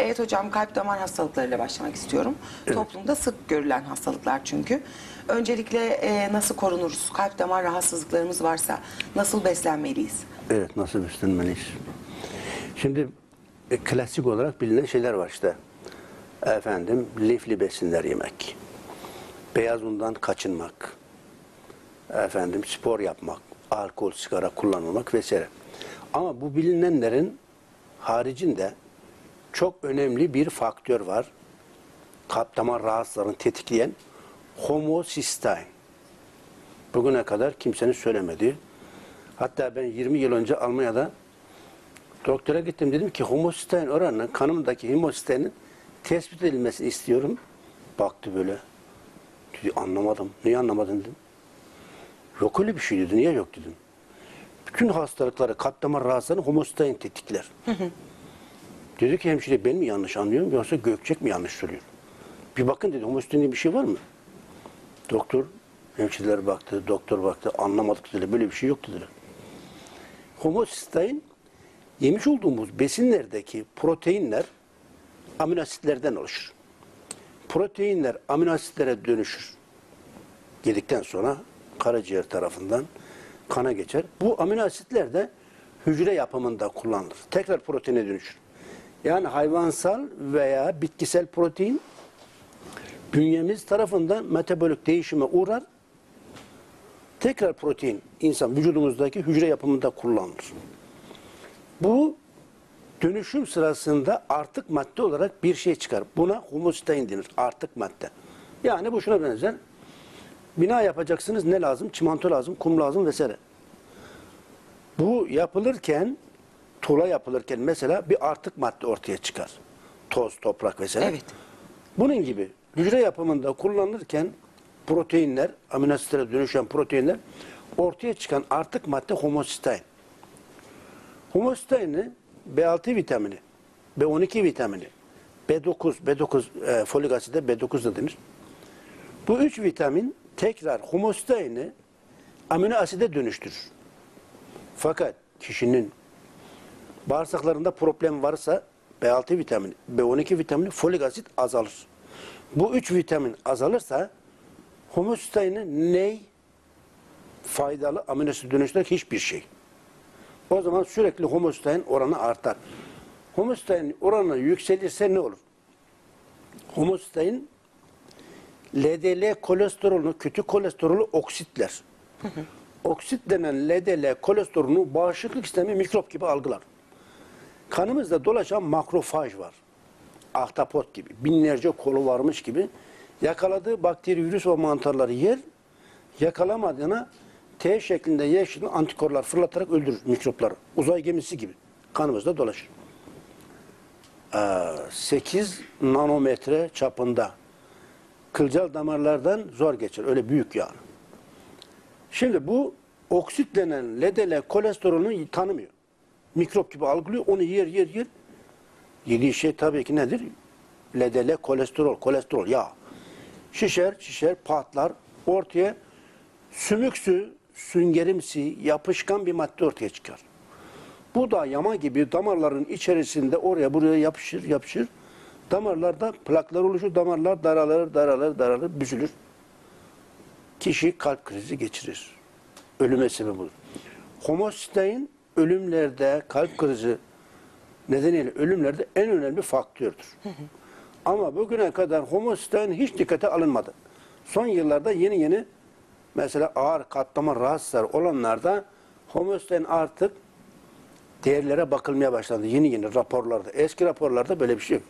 Evet hocam kalp damar hastalıklarıyla başlamak istiyorum. Toplumda sık görülen hastalıklar çünkü. Öncelikle e, nasıl korunuruz? Kalp damar rahatsızlıklarımız varsa nasıl beslenmeliyiz? Evet, nasıl beslenmeliyiz? Şimdi e, klasik olarak bilinen şeyler var işte. Efendim, lifli besinler yemek. Beyaz undan kaçınmak. Efendim, spor yapmak. Alkol, sigara kullanmamak vesaire. Ama bu bilinenlerin haricinde çok önemli bir faktör var. Kalp damar rahatsızlarını tetikleyen homosistein. Bugüne kadar kimsenin söylemediği. Hatta ben 20 yıl önce Almanya'da doktora gittim dedim ki homosistein oranının kanımdaki homosisteinin tespit edilmesini istiyorum. Baktı böyle. Dedi anlamadım. Niye anlamadın dedim. Yok öyle bir şey dedi. Niye yok dedim. Bütün hastalıkları, kalp damar rahatsızlarını homosistein tetikler. Dedi ki hemşire ben mi yanlış anlıyorum yoksa Gökçek mi yanlış söylüyor? Bir bakın dedi homosistein diye bir şey var mı? Doktor, hemşireler baktı, doktor baktı, anlamadık dediler. Böyle bir şey yok dediler. Homosistein yemiş olduğumuz besinlerdeki proteinler amino asitlerden oluşur. Proteinler amino asitlere dönüşür. Yedikten sonra karaciğer tarafından kana geçer. Bu amino asitler de hücre yapımında kullanılır. Tekrar proteine dönüşür. Yani hayvansal veya bitkisel protein bünyemiz tarafından metabolik değişime uğrar. Tekrar protein insan vücudumuzdaki hücre yapımında kullanılır. Bu dönüşüm sırasında artık madde olarak bir şey çıkar. Buna homostein denir. Artık madde. Yani bu şuna benzer. Bina yapacaksınız ne lazım? Çimento lazım, kum lazım vesaire. Bu yapılırken, tuğla yapılırken mesela bir artık madde ortaya çıkar. Toz, toprak vesaire. Evet. Bunun gibi hücre yapımında kullanılırken proteinler, amino asitlere dönüşen proteinler ortaya çıkan artık madde homostein. Homosteini B6 vitamini, B12 vitamini, B9, B9 e, folik aside B9 da denir. Bu üç vitamin tekrar homosteini amino aside dönüştürür. Fakat kişinin bağırsaklarında problem varsa B6 vitamini, B12 vitamini, folik asit azalır. Bu üç vitamin azalırsa homosteinin ney faydalı amino asit dönüştüren hiçbir şey. O zaman sürekli homostein oranı artar. Homostein oranı yükselirse ne olur? Homostein LDL kolesterolünü, kötü kolesterolü oksitler. Oksit denen LDL kolesterolünü bağışıklık sistemi mikrop gibi algılar. Kanımızda dolaşan makrofaj var. Ahtapot gibi, binlerce kolu varmış gibi yakaladığı bakteri, virüs ve mantarları yer, yakalamadığına T şeklinde Y şeklinde antikorlar fırlatarak öldürür mikropları. Uzay gemisi gibi kanımızda dolaşır. Ee, 8 nanometre çapında kılcal damarlardan zor geçer. Öyle büyük yani. Şimdi bu oksit denen LDL kolesterolünü tanımıyor. Mikrop gibi algılıyor. Onu yer yer yer. Yediği şey tabii ki nedir? LDL kolesterol, kolesterol yağ. Şişer, şişer, patlar. Ortaya sümüksü, süngerimsi, yapışkan bir madde ortaya çıkar. Bu da yama gibi damarların içerisinde oraya buraya yapışır, yapışır. Damarlarda plaklar oluşur, damarlar daralır, daralır, daralır, büzülür. Kişi kalp krizi geçirir. Ölüme sebep olur. Homostein ölümlerde, kalp krizi nedeniyle ölümlerde en önemli faktördür. Ama bugüne kadar homostein hiç dikkate alınmadı. Son yıllarda yeni yeni mesela ağır katlama rahatsızlar olanlarda homostein artık değerlere bakılmaya başlandı. Yeni yeni raporlarda. Eski raporlarda böyle bir şey yok.